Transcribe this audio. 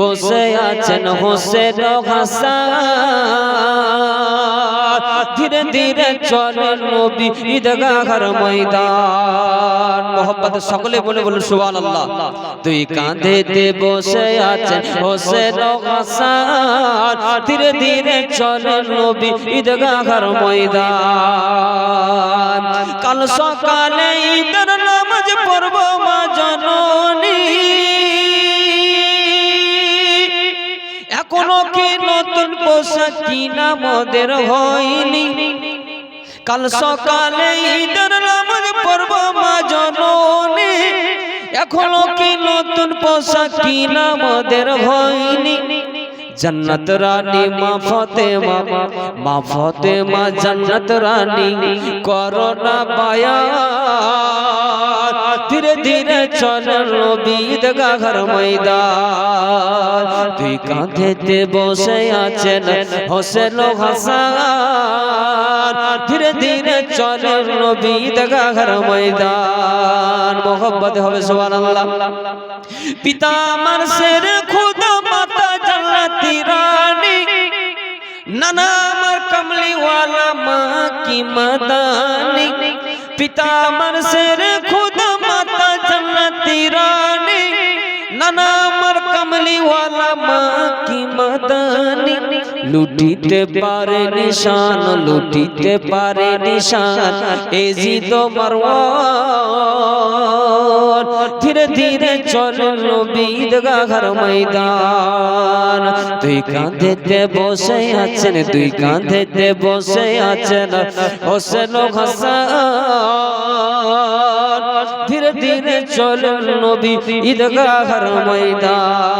বসে আছেন হোসেন ধীরে ধীরে চলে নবী ঈদগাহর ময়দান। মোহাম্মদ সকলে বলে বলুন, সুবহানাল্লাহ। তুই কাঁধে দে বসে আছেন হাসান ধীরে ধীরে চলে নবী ঈদগাহর ময়দান। কাল সকালে ঈদের নামাজ পড়ব মা জননী। এখনও কি নতুন পোশাক কিনা মদের হয়নি? কাল সকালে ঈদের নামাজ পড়ব মা জননী। এখনও কি নতুন পোশাক কিনা মদের হয়নি? জন্নত রানী মা ফতেমা মা ফতেমা জন্নত রানী। করোনা বায়া ধীরে ধীরে চল নবীদ গাঘর ময়দান। কাঁধেতে বসে আছেন হোসেন হাসান। ধীরে ধীরে চল নবীদ গাঘর ময়দান। মোহব্বত হবে, সুবহানাল্লাহ। পিতা আমার শের খুদা, মাতা জান্নাতি রানী। নানা আমার কমলিওয়ালা, মা কি মাদানি। পিতা আমার শের খুদা, মাতা জান্নাতি রানী। নানা কমলিওয়ালা মা কি মাদানি, লুটিতে পারে নিশান, লুটিতে পারে নিশান এজি তো মারওয়ান। ধীরে ধীরে চল নবীদ ঘর ময়দান। তুই কাঁধেতে বসে আছেন তুই কাঁধেতে বসে আছেন হোসেন হাসান। ধীরে ধীরে চল নবী ঈদগাহর ময়দান।